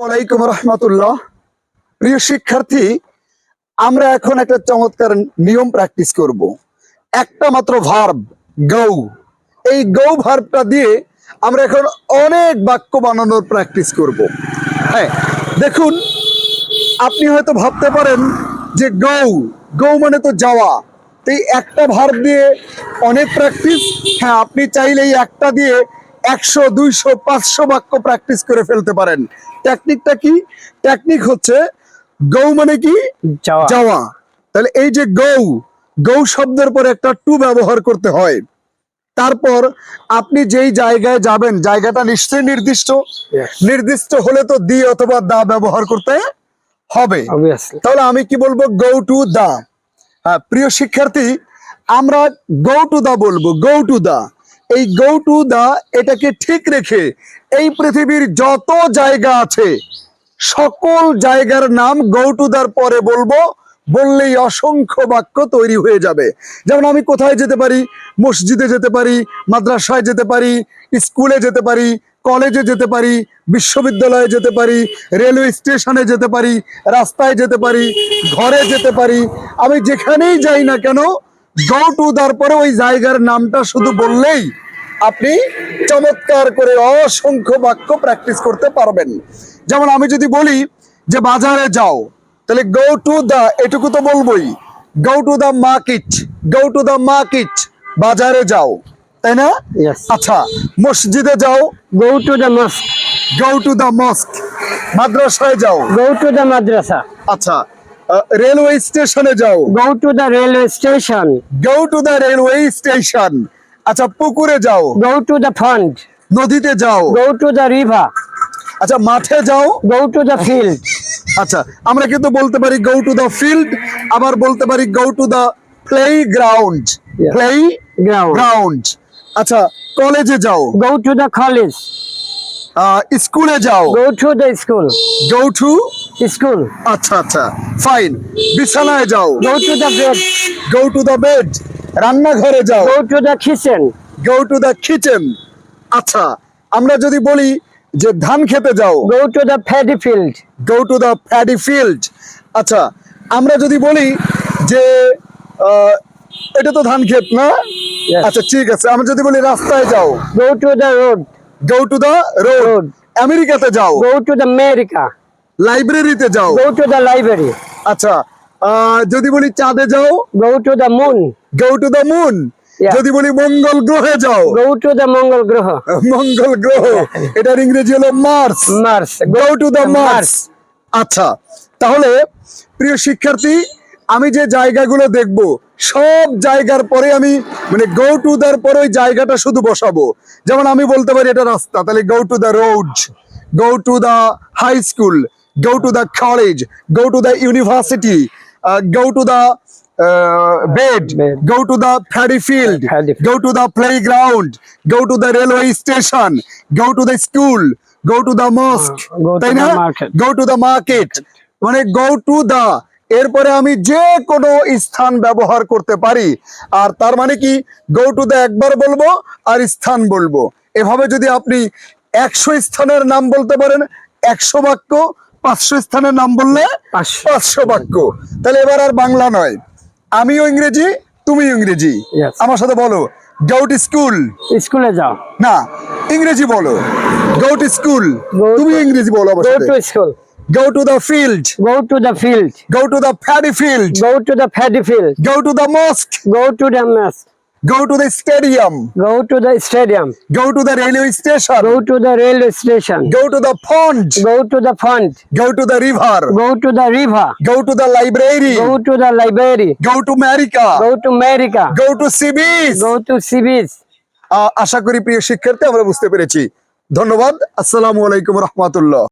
ওয়ালাইকুম রহমতুল্লাহ। প্রিয় শিক্ষার্থী, আমরা এখন একটা চমৎকার নিয়ম প্র্যাকটিস করব। একটা মাত্র ভার্ব গৌ এই গৌ ভার্বটা দিয়ে আমরা এখন অনেক বাক্য বানানোর প্র্যাকটিস করব। হ্যাঁ দেখুন, আপনি হয়তো ভাবতে পারেন যে গৌ গৌ মানে তো যাওয়া। এই একটা ভার্ব দিয়ে অনেক প্র্যাকটিস হ্যাঁ আপনি চাইলেই একটা দিয়ে একশো, দুইশো, পাঁচশো বাক্য প্র্যাকটিস করে ফেলতে পারেন। টেকনিকটা কি? টেকনিক হচ্ছে গৌ মানে কি? যাওয়া। তাহলে এই যে গৌ গৌ শব্দের পরে একটা টু ব্যবহার করতে হয়। তারপর আপনি যেই জায়গায় যাবেন জায়গাটা নিশ্চয়ই নির্দিষ্ট। নির্দিষ্ট হলে তো দি অথবা দা ব্যবহার করতে হবে। তাহলে আমি কি বলব? Go to the. হ্যাঁ প্রিয় শিক্ষার্থী আমরা গো টু দা বলব গো টু দা। এই গো টু দা এটাকে ঠিক রেখে এই পৃথিবীর যত জায়গা আছে, সকল জায়গার নাম গো টু দার পরে বলব, বললেই অসংখ্য বাক্য তৈরি হয়ে যাবে। যেমন আমি কোথায় যেতে পারি? মসজিদে যেতে পারি, মাদ্রাসায় যেতে পারি, স্কুলে যেতে পারি, কলেজে যেতে পারি, বিশ্ববিদ্যালয়ে যেতে পারি, রেলওয়ে স্টেশনে যেতে পারি, রাস্তায় যেতে পারি, ঘরে যেতে পারি। আমি যেখানেই যাই না কেন গো টু দার তারপরে ওই জায়গার নামটা শুধু বললেই আপনি চমৎকার করে অসংখ্য বাক্য প্র্যাকটিস করতে পারবেন। যেমন আমি যদি বলি যে বাজারে যাও তাহলে গো টু দা এটুকু তো বলবোই। Go to the market go to the market বাজারে যাও। তাই না? আচ্ছা মসজিদে যাও। Go to the mosque. Go to the mosque মাদ্রাসায় যাও। Go to the madrasa. আচ্ছা রেলওয়ে স্টেশনে যাও। Go to the railway station go to the railway station আচ্ছা পুকুরে যাও। Go টু the pond নদীতে যাও। Go to the river. আচ্ছা মাঠে যাও। Go টু the ফিল্ড আচ্ছা আমরা কিন্তু বলতে পারি গো টু দা ফিল্ড আবার বলতে পারি go to the play ground play ground আচ্ছা কলেজে যাও। Go to the college. স্কুলে যাও। Go to the school go to school আচ্ছা আচ্ছা ফাইন বিছানায় যাও। Go to the bed go to the bed রান্নাঘরে যাও। go to the kitchen go to the kitchen আচ্ছা আমরা যদি বলি যে ধান খেতে যাও। Go to the paddy field. Go to the paddy field. আচ্ছা আমরা যদি বলি যে এটা তো ধান ক্ষেত না? আচ্ছা ঠিক আছে। আমরা যদি বলি রাস্তায় যাও। Go to the road. Go to the road. আমেরিকাতে যাও। go to the America. লাইব্রেরিতে যাও। go to the library. আচ্ছা যদি বলি চাঁদে যাও। Go to the moon go to the moon যদি বলি মঙ্গল গ্রহে যাও। Go to the mongol graha মঙ্গল গ্রহ। এটার ইংরেজি হলো Mars mars. Go to the Mars আচ্ছা তাহলে প্রিয় শিক্ষার্থী আমি যে জায়গাগুলো দেখব সব জায়গার পরে আমি মানে গো টু দার পরে ওই জায়গাটা শুধু বসাবো। যেমন আমি বলতে পারি এটা রাস্তা তাহলে go to the road go to the high school go to the college go to the university go to the bed go to the paddy field go to the play ground go to the railway station go to the school go to the mosque তাই না? গো to the market মানে গো to দা এরপরে আমি যে কোনো স্থান ব্যবহার করতে পারি। আর তার মানে কি? গো টু দা একবার বলব আর স্থান বলব। এভাবে যদি আপনি একশো স্থানের নাম বলতে পারেন একশো বাক্য পাঁচশো স্থানের নাম বললে পাঁচশো বাক্য। তাহলে এবার আর বাংলা নয়। আমিও ইংরেজি তুমি ইংরেজি আমার সাথে বলো গাউট স্কুল স্কুলে যাও না ইংরেজি বলো গাউট স্কুল তুমি ইংরেজি বলো school go to the go to the field go to the field Go to the paddy field. go to the paddy field Go to the mosque. go to the mosque go to the stadium go to the stadium go to the railway station go to the railway station go to the pond go to the pond go to the river go to the river go to the library go to the library go to America go to america go to sea beach go to sea beach আশা করি প্রিয় শিক্ষার্থী আমরা বুঝতে পেরেছি ধন্যবাদ আসসালামু আলাইকুম রহমতুল্লাহ